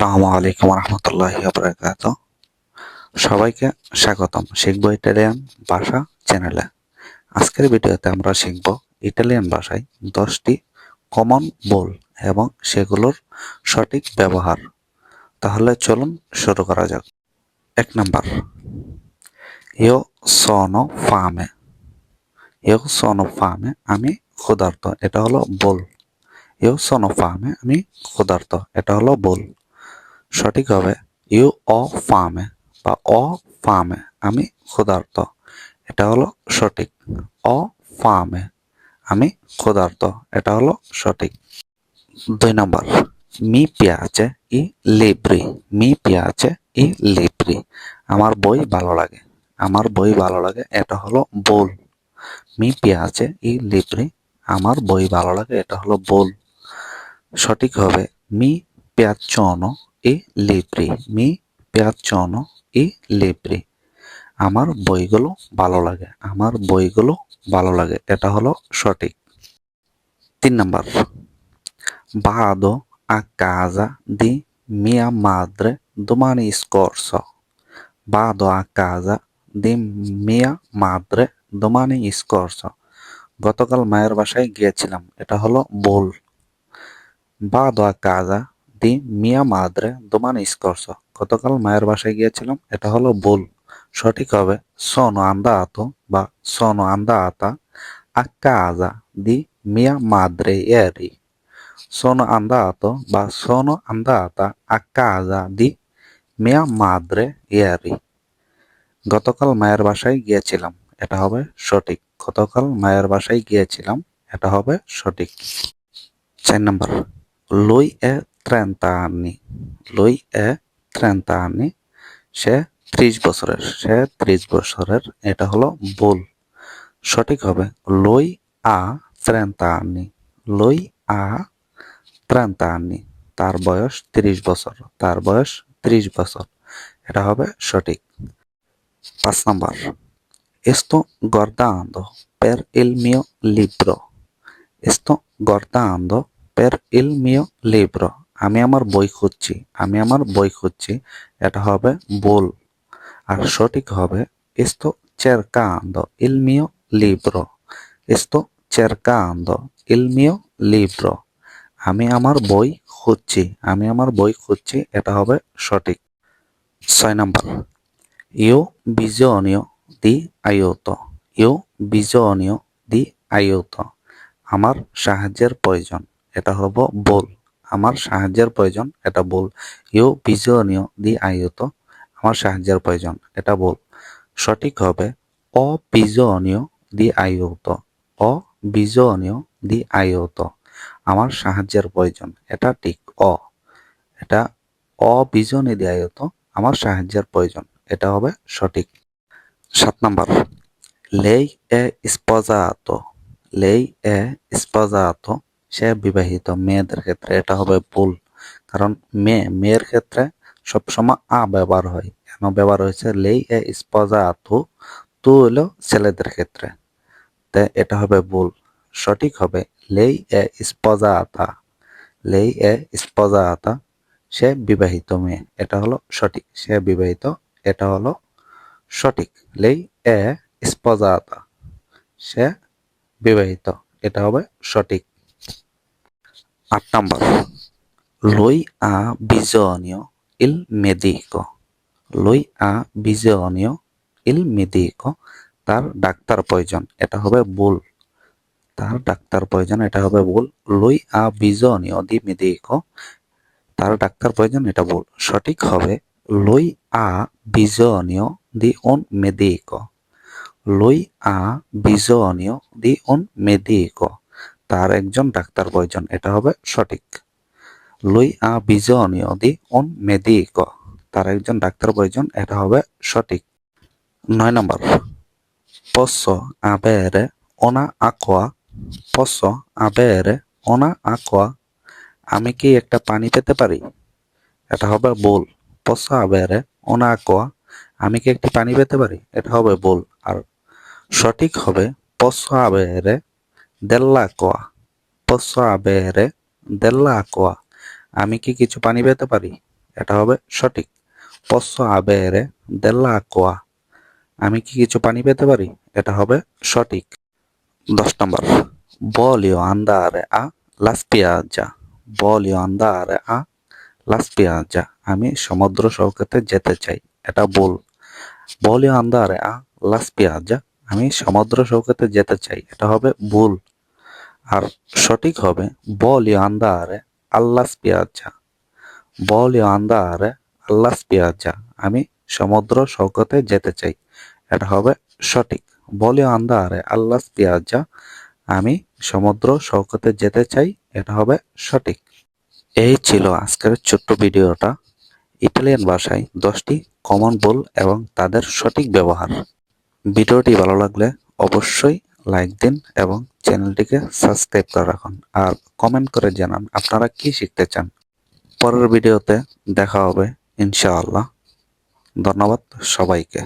আসসালামু আলাইকুম রহমতুল্লাহ বরকাত সবাইকে স্বাগতম শিখব ইটালিয়ান ভাষা চ্যানেলে। আজকের ভিডিওতে আমরা শিখব ইটালিয়ান ভাষায় দশটি কমন বল এবং সেগুলোর সঠিক ব্যবহার। তাহলে চলুন শুরু করা যাক। এক নাম্বার ইও সোনো ফামে। ইও সোনো ফামে আমি ক্ষুধার্ত, এটা হলো বল ইউ সোনো ফামে আমি ক্ষুধার্ত, এটা হলো বল সঠিক হবে। ইউ অ ফার্মে বা অ ফার্মে আমি ক্ষুধার্ত। এটা হলো সঠিক। অ ফার্মে আমি ক্ষুধার্ত। এটা হলো সঠিক। দুই নম্বর। মি পিয়াচে ই লিব্রি। মি পিয়াচে ই লিব্রি। আমার বই ভালো লাগে। আমার বই ভালো লাগে, এটা হলো বোল। মি পিয়াচে ই লিব্রি। আমার বই ভালো লাগে, এটা হলো বোল। সঠিক হবে। মি piacciono ই লিব্রি মি piacciono ই লিব্রি আমার বইগুলো ভালো লাগে আমার বইগুলো ভালো লাগে এটা হলো সঠিক তিন নম্বর vado a casa di mia madre domani scorso vado a casa di mia madre domani scorso গতকাল মায়ের বাসায় গিয়েছিলাম এটা হলো বোল vado a casa দি মিয়া মাদ্রে দোমান স্কর্স গতকাল মায়ের বাসায় গিয়েছিলাম, এটা হলো ভুল। সঠিক হবে, সোনো আন্দা আতো বা সোনো আন্দা আতা a casa di mia madre ieri sono andato বা সন আন্দা আতা a casa the Mia মাদ্রে ieri গতকাল মায়ের বাসায় গিয়েছিলাম, এটা হবে সঠিক। গতকাল মায়ের বাসায় গিয়েছিলাম, এটা হবে সঠিক। চার নম্বর, লই এ ত্রেন্তা আনি লই এ ত্রেন্তা আনি সে ত্রিশ বছরের, সে ত্রিশ বছরের, এটা হলো ভুল। সঠিক হবে, লই আ ত্রেন্তা আনি লই আ ত্রেন্তা আনি তার বয়স ত্রিশ বছর, তার বয়স ত্রিশ বছর। এটা হবে সঠিক। পাঁচ নম্বর। guardando per il mio libro esto guardando per il mio libro আমি আমার বই খুঁজছি, আমি আমার বই খুঁজছি, এটা হবে বল। আর সঠিক হবে esto cercando il mio libro esto cercando il mio libro আমি আমার বই খুঁজছি, আমি আমার বই খুঁজছি, এটা হবে সঠিক। ছয় নম্বর, ইউ bisogno di aiuto ইউ bisogno দি aiuto আমার সাহায্যের প্রয়োজন, এটা হব বল। আমার সাহায্যের প্রয়োজন, এটা বল ইউ bisogno দি aiuto আমার সাহায্যের প্রয়োজন, এটা বল সঠিক হবে, অ bisogno di aiuto অ bisogno di aiuto আমার সাহায্যের প্রয়োজন, এটা ঠিক, অ। এটা অ bisogno di aiuto আমার সাহায্যের প্রয়োজন, এটা হবে সঠিক। সাত নাম্বার, লেই এ স্পজাতো, লেই এ স্পজাতো সে বিবাহিত মেয়েদের ক্ষেত্রে এটা হবে ভুল। কারণ মেয়ে, মেয়ের ক্ষেত্রে সবসময় আ ব্যবহার হয়। কেন ব্যবহার হয়েছে? লেই এ স্পজাতো তু হলো ছেলেদের ক্ষেত্রে। তে এটা হবে ভুল। সঠিক হবে লেই এ স্পজাতা লেই এ স্পজা আতা সে বিবাহিত মেয়ে। এটা হলো সঠিক। সে বিবাহিত, এটা হলো সঠিক। লেই এ স্পজা আতা সে বিবাহিত, এটা হবে সঠিক। আট নম্বর লই আ bisogno il medico লই আ bisogno il medico তার ডাক্তার প্রয়োজন এটা হবে ভুল তার ডাক্তার প্রয়োজন এটা হবে ভুল লই আ bisogno di medico তার ডাক্তার প্রয়োজন এটা ভুল সঠিক হবে লই আ bisogno di un medico লই আ bisogno di un medico তার একজন ডাক্তার প্রয়োজন এটা হবে সঠিক। লই আ bisogno di un medico তার একজন ডাক্তার প্রয়োজন এটা হবে সঠিক। নয় নম্বর posso avere una acqua posso avere una acqua আমি কি একটা পানি পেতে পারি? এটা হবে বল। posso avere una acqua আমি কি একটি পানি পেতে পারি? এটা হবে বল। আর সঠিক হবে posso avere dell'acqua posso avere dell'acqua আমি কি কিছু পানি পেতে পারি? এটা হবে সঠিক। পশ্চ আবেরে দেল্লা আকোয়া আমি কি কিছু পানি পেতে পারি? এটা হবে সঠিক। দশ নম্বর। বলিও আন্দারে আ লাস পিয়াজা। বলিও আন্দারে আ লাস পিয়াজা। আমি সমুদ্র সৈকতে যেতে চাই। এটা ভুল। বলিও আন্দারে আ লাস পিয়াজা। আমি সমুদ্র সৈকতে যেতে চাই। এটা হবে ভুল। আর সঠিক হবে, বলিও আন্দারে আল্লাস পিয়াজা। বলিও আন্দারে আল্লাস পিয়াজা। আমি সমুদ্র সৈকতে যেতে চাই, এটা হবে সঠিক। বলিও আন্দারে আল্লাস পিয়াজা। আমি সমুদ্র সৈকতে যেতে চাই, এটা হবে সঠিক। এই ছিল আজকের ছোট্ট ভিডিওটা। ইটালিয়ান ভাষায় দশটি কমন বল এবং তাদের সঠিক ব্যবহার। ভিডিওটি ভালো লাগলে অবশ্যই লাইক দিন এবং চ্যানেলটিকে সাবস্ক্রাইব করে রাখুন। আর কমেন্ট করে জানান আপনারা কি শিখতে চান। পরের ভিডিওতে দেখা হবে, ইনশাআল্লাহ। ধন্যবাদ সবাইকে।